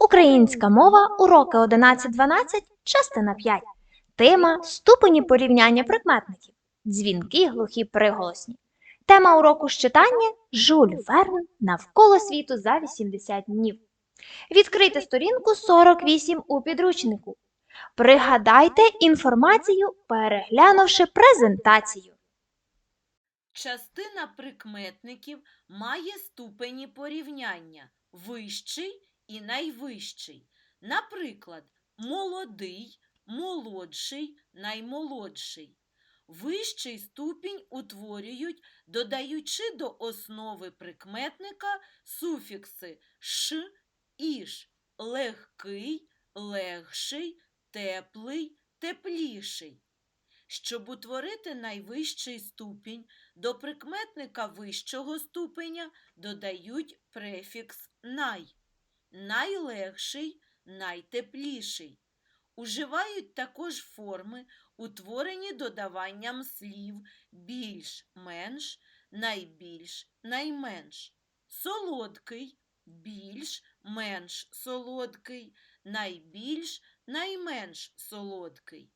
Українська мова, уроки 11-12, частина 5. Тема ступені порівняння прикметників. Дзвінки, глухі приголосні. Тема уроку з читання Жюль Верн навколо світу за 80 днів. Відкрийте сторінку 48 у підручнику. Пригадайте інформацію, переглянувши презентацію. Частина прикметників має ступені порівняння вищий і найвищий. Наприклад, молодий, молодший, наймолодший. Вищий ступінь утворюють, додаючи до основи прикметника суфікси ш, іш, легкий, легший, теплий, тепліший. Щоб утворити найвищий ступінь, до прикметника вищого ступеня додають префікс най. Найлегший, найтепліший. Уживають також форми, утворені додаванням слів більш-менш, найбільш, найменш. Солодкий, більш, менш солодкий, найбільш, найменш солодкий.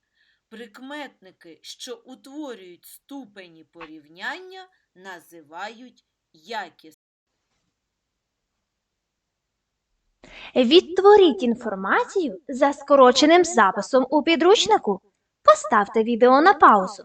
Прикметники, що утворюють ступені порівняння, називають якісними. Відтворіть інформацію за скороченим записом у підручнику. Поставте відео на паузу.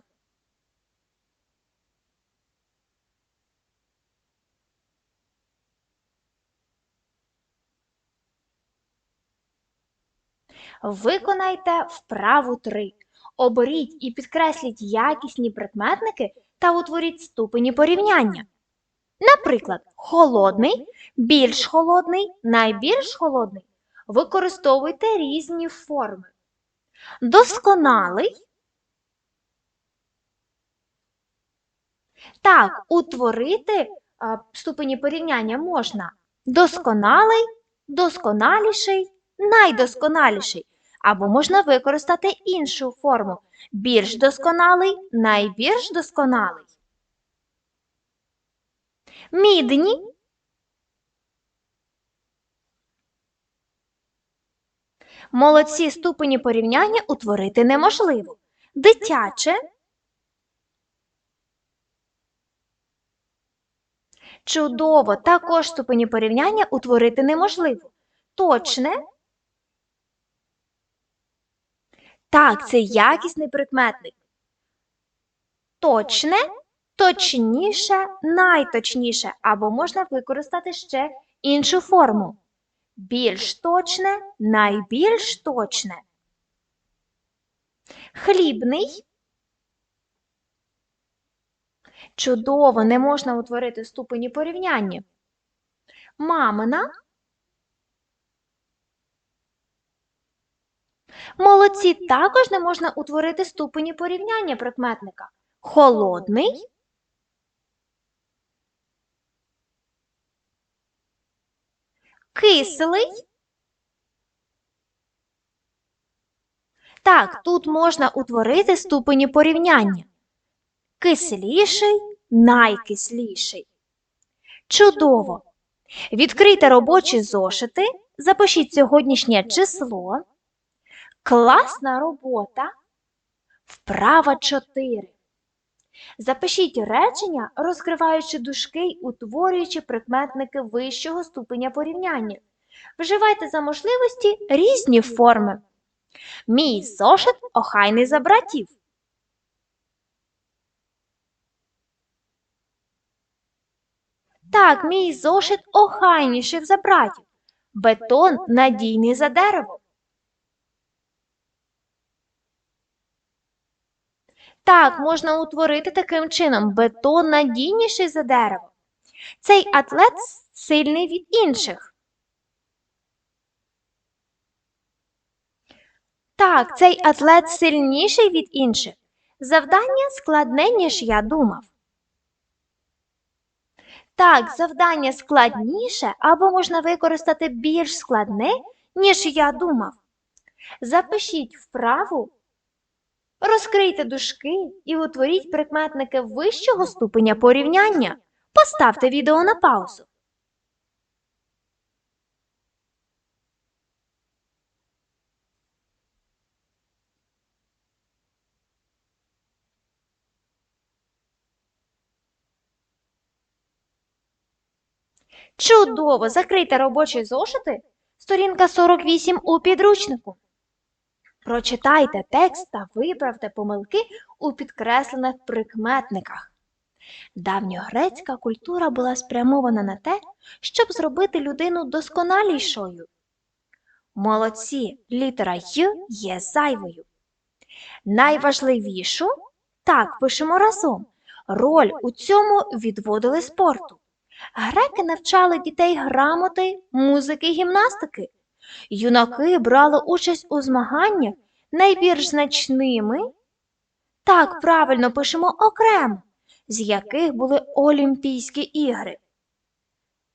Виконайте вправу 3. Оберіть і підкресліть якісні прикметники та утворіть ступені порівняння. Наприклад, холодний, більш холодний, найбільш холодний. Використовуйте різні форми. Досконалий. Так, утворити а, ступені порівняння можна досконалий, досконаліший, найдосконаліший. Або можна використати іншу форму більш досконалий, найбільш досконалий. Мідні. Молодці ступені порівняння утворити неможливо. Дитяче. Чудово, також ступені порівняння утворити неможливо. Точне. Так, це якісний прикметник. Точне, точніше, найточніше, або можна використати ще іншу форму. Більш точне, найбільш точне. Хлібний. Чудово, не можна утворити ступені порівняння. Мамина. Молодці також не можна утворити ступені порівняння прикметника. Холодний. Кислий. Так, тут можна утворити ступені порівняння. Кисліший, найкисліший. Чудово! Відкрийте робочі зошити, запишіть сьогоднішнє число. Класна робота. Вправа 4. Запишіть речення, розкриваючи дужки й утворюючи прикметники вищого ступеня порівняння. Вживайте за можливості різні форми. Мій зошит охайний за братів. Так, мій зошит охайніший за братів. Бетон надійний за дерево. Так, можна утворити таким чином бетон надійніший за дерево. Цей атлет сильний від інших. Так, цей атлет сильніший від інших. Завдання складне, ніж я думав. Так, завдання складніше або можна використати більш складне, ніж я думав. Запишіть вправу Розкрийте дужки і утворіть прикметники вищого ступеня порівняння. Поставте відео на паузу. Чудово! Закрийте робочі зошити. Сторінка 48 у підручнику. Прочитайте текст та виправте помилки у підкреслених прикметниках. Давньогрецька культура була спрямована на те, щоб зробити людину досконалішою. Молодці, літера Й є зайвою. Найважливішу, так пишемо разом, роль у цьому відводили спорту. Греки навчали дітей грамоти, музики, гімнастики. Юнаки брали участь у змаганнях найбільш значними. Так, правильно пишемо окремо, з яких були Олімпійські ігри.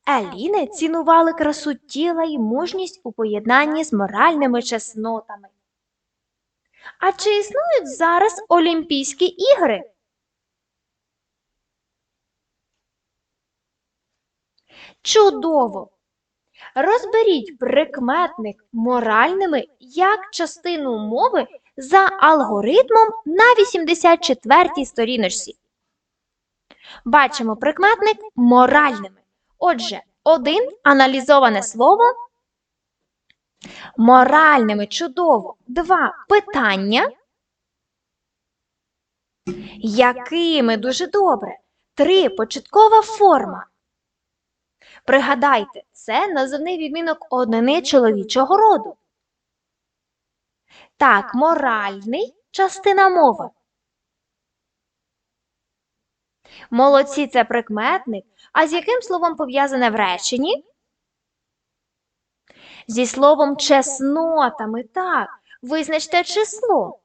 Еліни цінували красу тіла і мужність у поєднанні з моральними чеснотами. А чи існують зараз Олімпійські ігри? Чудово! Розберіть прикметник моральними як частину мови за алгоритмом на 84-й сторіночці. Бачимо прикметник моральними. Отже, один аналізоване слово. Моральними чудово. Два питання. Якими дуже добре. Три початкова форма. Пригадайте, це називний відмінок однини чоловічого роду. Так, моральний частина мови. Молодці це прикметник. А з яким словом пов'язане в реченні? Зі словом чеснотами, так. Визначте число.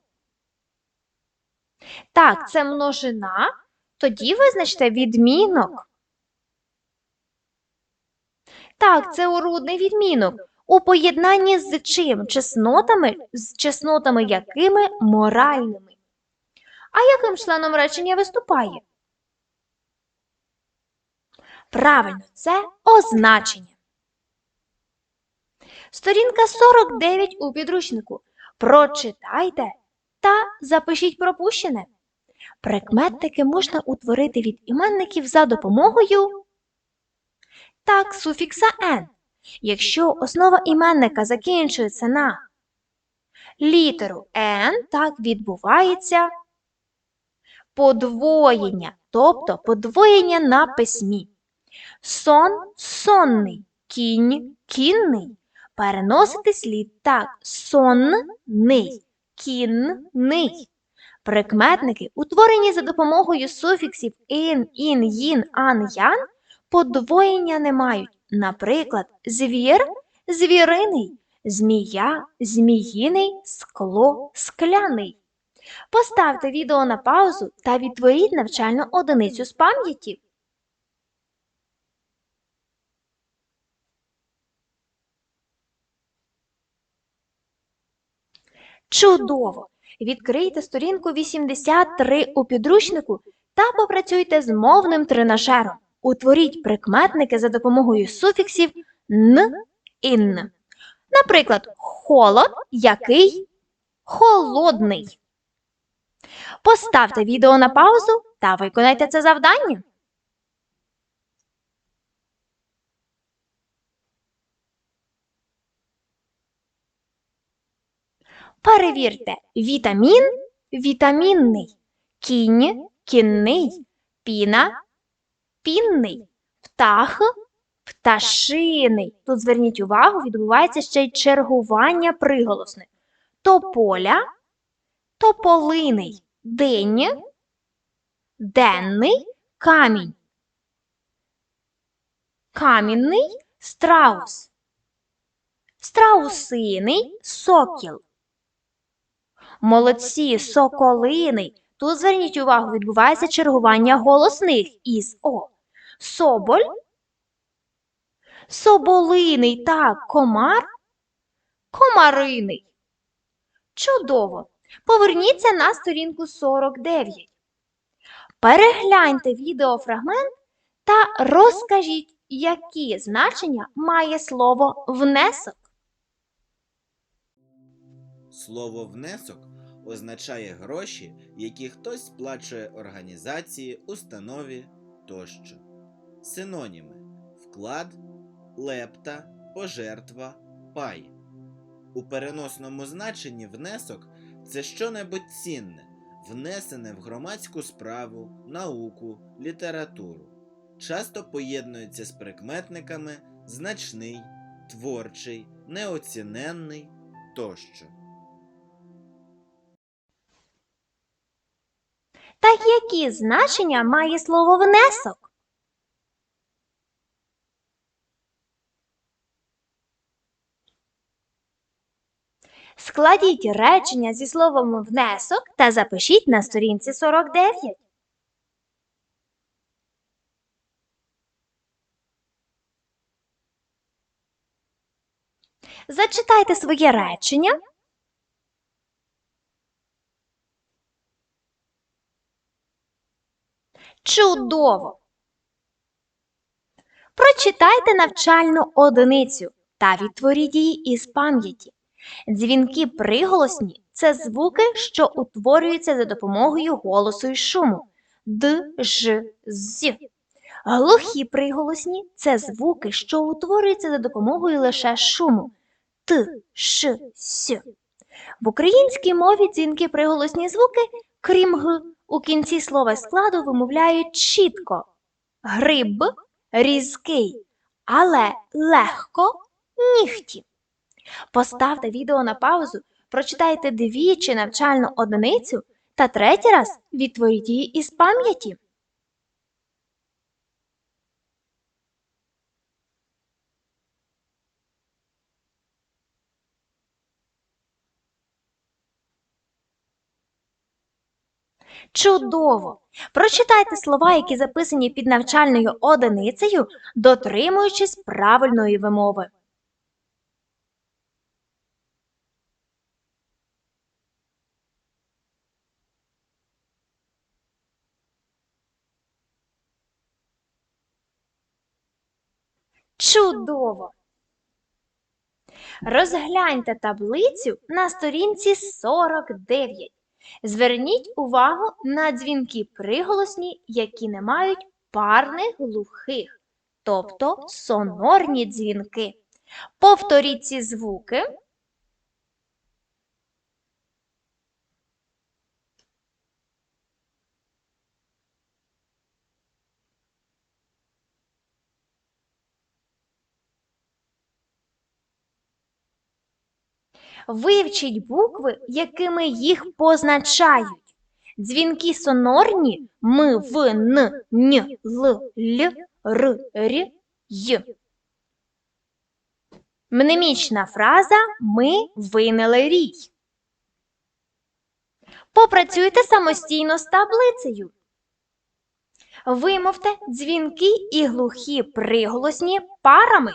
Так, це множина. Тоді визначте відмінок. Так, це урудний відмінок. У поєднанні з чим? Чеснотами, з чеснотами якими моральними. А яким членом речення виступає? Правильно, це означення. Сторінка 49 у підручнику. Прочитайте та запишіть пропущене. Прикметники можна утворити від іменників за допомогою так, суфікса «н». Якщо основа іменника закінчується на літеру «н», так відбувається подвоєння, тобто подвоєння на письмі. Сон сонний, кінь кінний. Переносити слід так сонний, кінний. Прикметники, утворені за допомогою суфіксів ін, ін, їн, ан, ян, подвоєння не мають. Наприклад, звір звіриний, змія зміїний, скло скляний. Поставте відео на паузу та відтворіть навчальну одиницю з пам'яті. Чудово! Відкрийте сторінку 83 у підручнику та попрацюйте з мовним тренажером. Утворіть прикметники за допомогою суфіксів н ін. Наприклад, холод який холодний. Поставте відео на паузу та виконайте це завдання. Перевірте вітамін вітамінний, кінь кінний, піна пінний, птах пташиний. Тут зверніть увагу, відбувається ще й чергування приголосних. Тополя тополиний, день денний камінь. Камінний страус. Страусиний сокіл. Молодці, соколиний. Тут зверніть увагу, відбувається чергування голосних із О. Соболь. Соболиний так, комар. Комариний. Чудово. Поверніться на сторінку 49. Перегляньте відеофрагмент та розкажіть, які значення має слово внесок. Слово внесок означає гроші, які хтось сплачує організації, установі тощо. Синоніми вклад, лепта, пожертва, пай. У переносному значенні внесок це щонебудь цінне, внесене в громадську справу, науку, літературу. Часто поєднується з прикметниками значний, творчий, неоціненний тощо. Так які значення має слово внесок? Складіть речення зі словом внесок та запишіть на сторінці 49. Зачитайте своє речення. Чудово! Прочитайте навчальну одиницю та відтворіть її із пам'яті. Дзвінки приголосні це звуки, що утворюються за допомогою голосу і шуму. Д, Ж, З. Глухі приголосні це звуки, що утворюються за допомогою лише шуму. Т, Ш, С. В українській мові дзвінки приголосні звуки, крім Г, у кінці слова складу вимовляють чітко. Гриб різкий, але легко нігті. Поставте відео на паузу, прочитайте двічі навчальну одиницю та третій раз відтворіть її із пам'яті. Чудово! Прочитайте слова, які записані під навчальною одиницею, дотримуючись правильної вимови. Чудово! Розгляньте таблицю на сторінці 49. Зверніть увагу на дзвінки приголосні, які не мають парних глухих, тобто сонорні дзвінки. Повторіть ці звуки. Вивчіть букви, якими їх позначають. Дзвінки сонорні м, в, н, н, л, л, р, р, й. Мнемічна фраза Ми винили рій. Попрацюйте самостійно з таблицею. Вимовте дзвінки і глухі приголосні парами.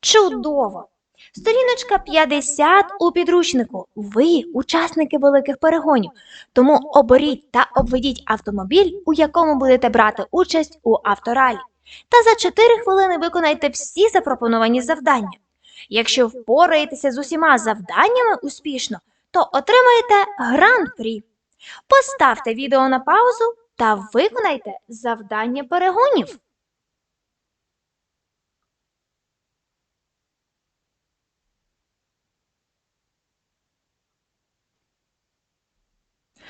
Чудово! Сторіночка 50 у підручнику. Ви учасники великих перегонів. Тому оберіть та обведіть автомобіль, у якому будете брати участь у авторалі. Та за 4 хвилини виконайте всі запропоновані завдання. Якщо впораєтеся з усіма завданнями успішно, то отримаєте гран-прі. Поставте відео на паузу та виконайте завдання перегонів.